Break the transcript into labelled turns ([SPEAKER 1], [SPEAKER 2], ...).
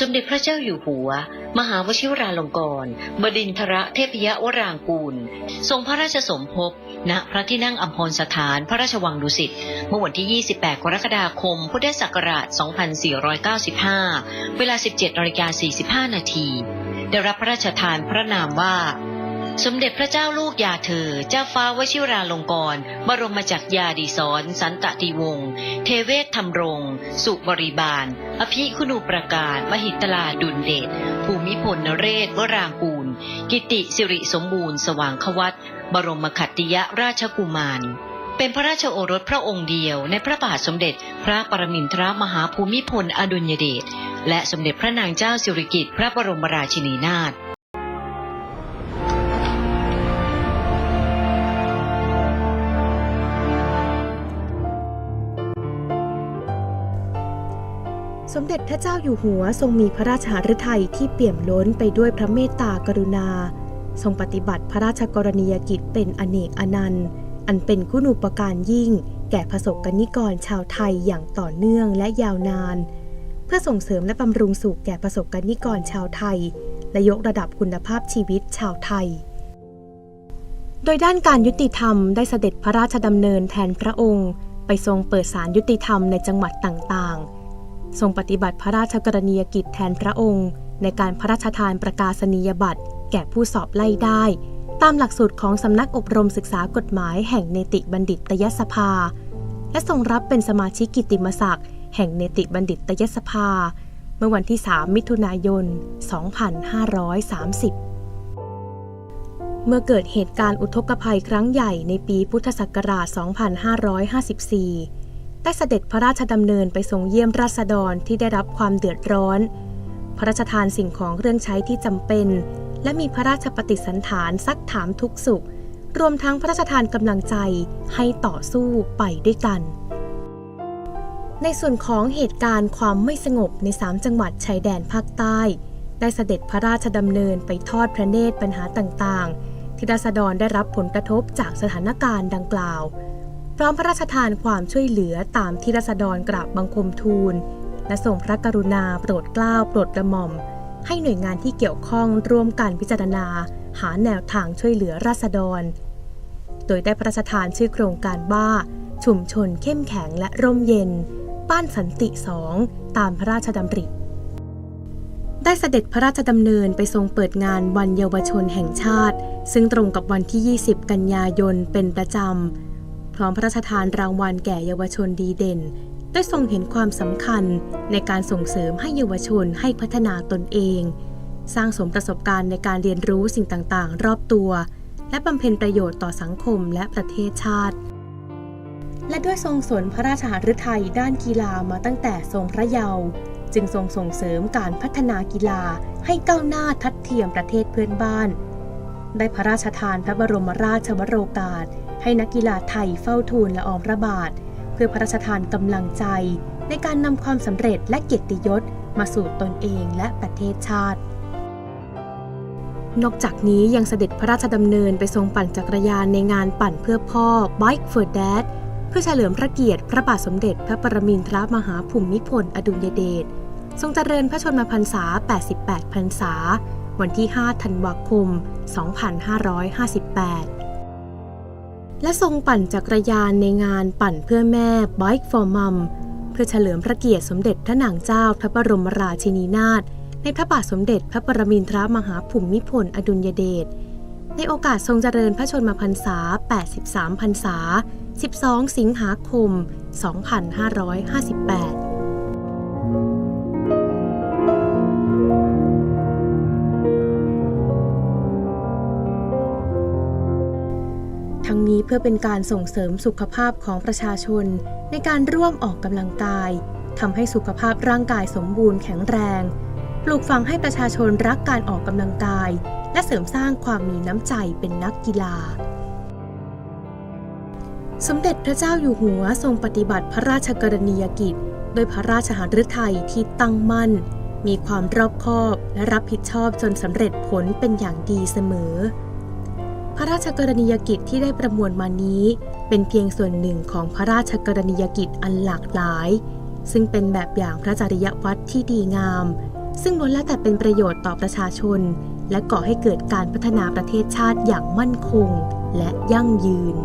[SPEAKER 1] สมเด็จพระเจ้าอยู่หัว มหาวชิวราลงกรณ์บดินทรเทพยวรางกูล ทรงพระราชสมภพณพระที่นั่งอัมพรสถานพระราชวังดุสิตเมื่อวันที่ 28 กรกฎาคม พุทธศักราช 2495 เวลา 17นาฬิกา45 นาทีได้รับพระราชทานพระนามว่า สมเด็จพระเจ้าลูกยาเธอ เจ้าฟ้าวชิราลงกรณ์บรมจักรยาดีสอนสันตติวงศ์เทเวศธรรมรง สุบริบาล อภิคุณูประกาศมหิตลาดุลเดช ภูมิพลนเรศวรางกูล กิติสิริสมบูรณ์ สว่างควัตบรมขัตติยราชกุมารเป็นพระราชโอรสพระองค์เดียวในพระบาทสมเด็จพระปรมินทรมหาภูมิพลอดุลยเดชและสมเด็จพระนางเจ้าสิริกิติ์พระบรมราชินีนาถ
[SPEAKER 2] สมเด็จพระเจ้าอยู่หัวทรงมีพระราชหฤทัยที่เปี่ยมล้นไปด้วยพระเมตตากรุณา ทรงปฏิบัติพระราชกรณียกิจเป็นอเนกอนันต์ อันเป็นคุณูปการยิ่ง แก่ประสบกนิกรชาวไทยอย่างต่อเนื่องและยาวนาน เพื่อส่งเสริมและบำรุงสุขแก่ประสบกนิกรชาวไทย และยกระดับคุณภาพชีวิตชาวไทย โดยด้านการยุติธรรมได้เสด็จพระราชดำเนินแทนพระองค์ ไปทรงเปิดศาลยุติธรรมในจังหวัดต่างๆ ทรงปฏิบัติพระราชกรณียกิจแทนพระองค์ ในการพระราชทานประกาศนียบัตร แก่ผู้สอบไล่ได้ ตามหลักสูตรของสำนักอบรมศึกษากฎหมายแห่งเนติบัณฑิตยสภา และทรงรับเป็นสมาชิกกิตติมศักดิ์แห่งเนติบัณฑิตยสภา เมื่อวันที่ 3 มิถุนายน 2530เมื่อเกิดเหตุการณ์อุทกภัยครั้งใหญ่ในปีพุทธศักราช 2554 ได้เสด็จพระราชดำเนินไปทรงเยี่ยมราษฎรที่ได้รับความเดือดร้อน พระราชทานสิ่งของเครื่องใช้ที่จำเป็น และมีพระราชปฏิสันฐานซักถามทุกสุข รวมทั้งพระราชทานกำลังใจให้ต่อสู้ไปด้วยกัน ในส่วนของเหตุการณ์ความไม่สงบใน 3 จังหวัดชายแดนภาคใต้ ได้เสด็จพระราชดำเนินไปทอดพระเนตรปัญหาต่างๆ ที่ราษฎรได้รับผลกระทบจากสถานการณ์ดังกล่าว ร้อมพระราชทานความช่วยเหลือตามที่ราษฎรกราบบังคมทูล และส่งพระกรุณาโปรดเกล้าโปรดกระหม่อม ให้หน่วยงานที่เกี่ยวข้องร่วมกันพิจารณา หาแนวทางช่วยเหลือราษฎร โดยได้พระราชทานชื่อโครงการว่า ชุมชนเข้มแข็งและร่มเย็น บ้านสันติสองตามพระราชดำริได้เสด็จพระราชดำเนินไปทรงเปิดงานวันเยาวชนแห่งชาติ ซึ่งตรงกับวันที่ 20 กันยายนเป็นประจำ ร้อมพระราชทานรางวัลแก่เยาวชนดีเด่น ได้ทรงเห็นความสำคัญในการส่งเสริมให้เยาวชนให้พัฒนาตนเอง สร้างสมประสบการณ์ในการเรียนรู้สิ่งต่างๆ รอบตัว และบำเพ็ญประโยชน์ต่อสังคมและประเทศชาติ และด้วยทรงสนพระราชหฤทัยด้านกีฬามาตั้งแต่ทรงพระเยาว์จึงทรงส่งเสริมการพัฒนากีฬาให้ก้าวหน้าทัดเทียมประเทศเพื่อนบ้าน ได้พระราชทานพระบรมราชวโรกาส ให้นักกีฬาไทยเฝ้าทูลละอองพระบาท เพื่อพระราชทานกำลังใจ ในการนำความสำเร็จและเกียรติยศมาสู่ตนเองและประเทศชาติ นอกจากนี้ยังเสด็จพระราชดำเนินไปทรงปั่นจักรยานในงานปั่นเพื่อพ่อ Bike for Dad เพื่อเฉลิมพระเกียรติพระบาทสมเด็จพระปรมินทรมหาภูมิพลอดุลยเดชทรงเจริญพระชนมพรรษา 88 พรรษา วันที่ 5 ธันวาคม 2558 และทรงปั่นจักรยานในงานปั่นเพื่อแม่ Bike for Mom เพื่อเฉลิมพระเกียรติสมเด็จพระนางเจ้าพระบรมราชินีนาถในพระบาทสมเด็จพระปรมินทรมหาภูมิพลอดุลยเดช ในโอกาสทรงเจริญพระชนมพรรษา 83 พรรษา 12 สิงหาคม 2558 ทั้งนี้เพื่อเป็นการส่งเสริมสุขภาพของประชาชน ในการร่วมออกกำลังกายทำให้สุขภาพร่างกายสมบูรณ์แข็งแรง ปลูกฝังให้ประชาชนรักการออกกำลังกาย และเสริมสร้างความมีน้ำใจเป็นนักกีฬา สมเด็จพระเจ้าอยู่หัวทรงปฏิบัติพระราชกรณียกิจ โดยพระราชหฤทัยที่ตั้งมั่น มีความรอบคอบและรับผิดชอบจนสำเร็จผลเป็นอย่างดีเสมอ ระราชกรณียกิจที่ได้ประมวลมานี้ เป็นเพียงส่วนหนึ่งของพระราชกรณียกิจอันหลากหลาย ซึ่งเป็นแบบอย่างพระจริยวัตรที่ดีงาม ซึ่งล้วนแล้วแต่เป็นประโยชน์ต่อประชาชน และก่อให้เกิดการพัฒนาประเทศชาติอย่างมั่นคง และยั่งยืน